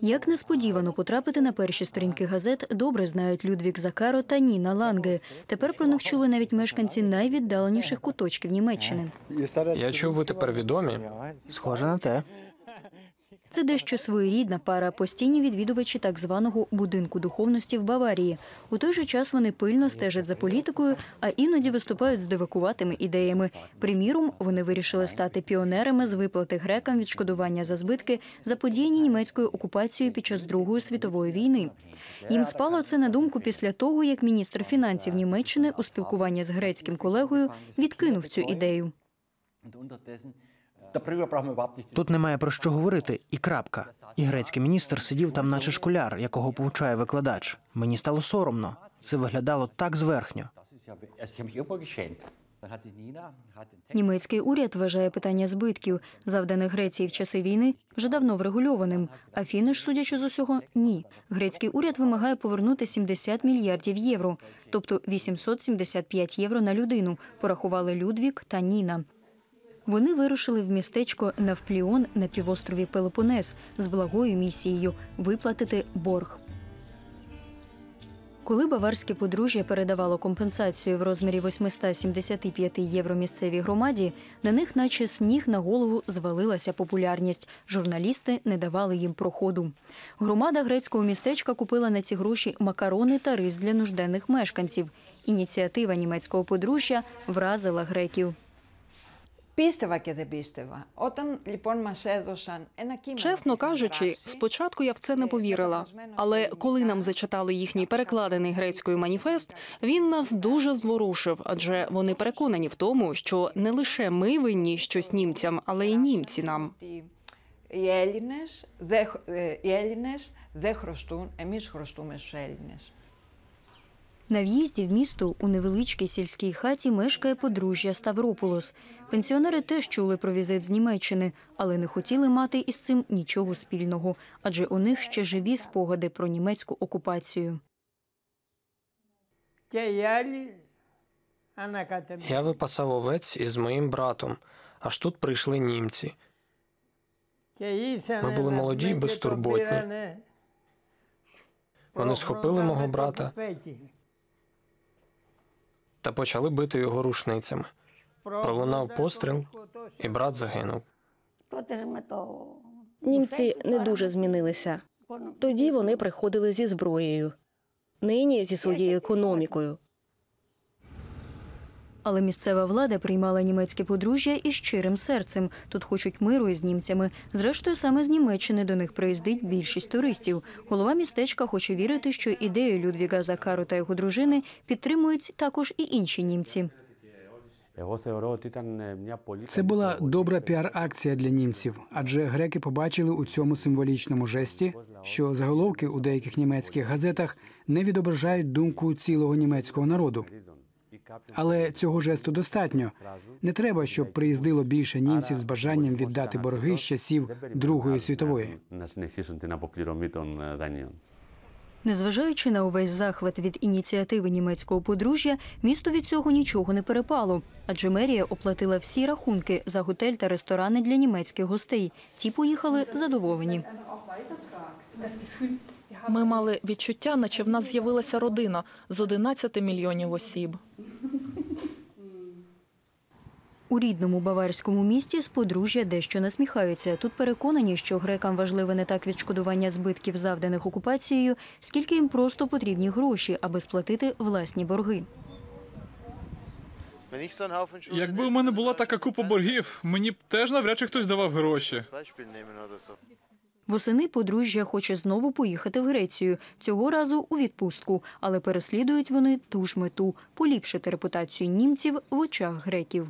Як несподівано потрапити на перші сторінки газет, добре знають Людвік Закаро та Ніна Ланге. Тепер про них чули навіть мешканці найвіддаленіших куточків Німеччини. Я чув, ви тепер відомі. Схоже на те. Це дещо своєрідна пара, постійні відвідувачі так званого будинку духовності в Баварії. У той же час вони пильно стежать за політикою, а іноді виступають з дивакуватими ідеями. Приміром, вони вирішили стати піонерами з виплати грекам відшкодування за збитки, заподіяні німецькою окупацією під час Другої світової війни. Їм спало це на думку після того, як міністр фінансів Німеччини у спілкуванні з грецьким колегою відкинув цю ідею. Тут немає про що говорити, і крапка. І грецький міністр сидів там, наче школяр, якого повчає викладач. Мені стало соромно. Це виглядало так зверхньо. Німецький уряд вважає питання збитків, завданих Греції в часи війни, вже давно врегульованим. А ж, судячи з усього, ні. Грецький уряд вимагає повернути 70 мільярдів євро, тобто 875 євро на людину. Порахували Людвік та Ніна. Вони вирушили в містечко Навпліон на півострові Пелопонес з благою місією виплатити борг. Коли баварське подружжя передавало компенсацію в розмірі 875 євро місцевій громаді, на них, наче сніг на голову, звалилася популярність. Журналісти не давали їм проходу. Громада грецького містечка купила на ці гроші макарони та рис для нужденних мешканців. Ініціатива німецького подружжя вразила греків. Πίστευα και δεν πίστευα. Όταν λοιπόν μας έδωσαν ένα κείμενο... Чесно που είχαν кажучи, γράψει, спочатку я в це не повірила. Але коли нам зачитали їхній перекладений грецькою маніфест, він нас дуже зворушив, адже вони переконані в тому, що не лише ми винні щось німцям, але й німці нам. ότι οι Έλληνες, δεν, χ- ε, οι Έλληνες δεν χρωστούν, εμείς χρωστούμε στους Έλληνες. на в'їзді в місто у невеличкій сільській хаті мешкає подружжя Ставрополос. Пенсіонери теж чули про візит з Німеччини, але не хотіли мати із цим нічого спільного, адже у них ще живі спогади про німецьку окупацію. Я випасав овець із моїм братом. Аж тут прийшли німці. Ми були молоді й безтурботні. Вони схопили мого брата та почали бити його рушницями. Пролунав постріл, і брат загинув. Німці не дуже змінилися. Тоді вони приходили зі зброєю, нині зі своєю економікою. Але місцева влада приймала німецьке подружжя із щирим серцем. Тут хочуть миру із німцями. Зрештою, саме з Німеччини до них приїздить більшість туристів. Голова містечка хоче вірити, що ідею Людвіга Закару та його дружини підтримують також і інші німці. Це була добра піар-акція для німців, адже греки побачили у цьому символічному жесті, що заголовки у деяких німецьких газетах не відображають думку цілого німецького народу але цього жесту достатньо. Не треба, щоб приїздило більше німців з бажанням віддати борги з часів Другої світової. Незважаючи на увесь захват від ініціативи німецького подружжя, місто від цього нічого не перепало, адже мерія оплатила всі рахунки за готель та ресторани для німецьких гостей. Ті поїхали задоволені. Ми мали відчуття, наче в нас з'явилася родина з 11 мільйонів осіб. У рідному баварському місті з подружжя дещо насміхаються. Тут переконані, що грекам важливе не так відшкодування збитків, завданих окупацією, скільки їм просто потрібні гроші, аби сплатити власні борги. Якби у мене була така купа боргів, мені б теж навряд чи хтось давав гроші. Восени подружжя хоче знову поїхати в Грецію, цього разу у відпустку, але переслідують вони ту ж мету поліпшити репутацію німців в очах греків.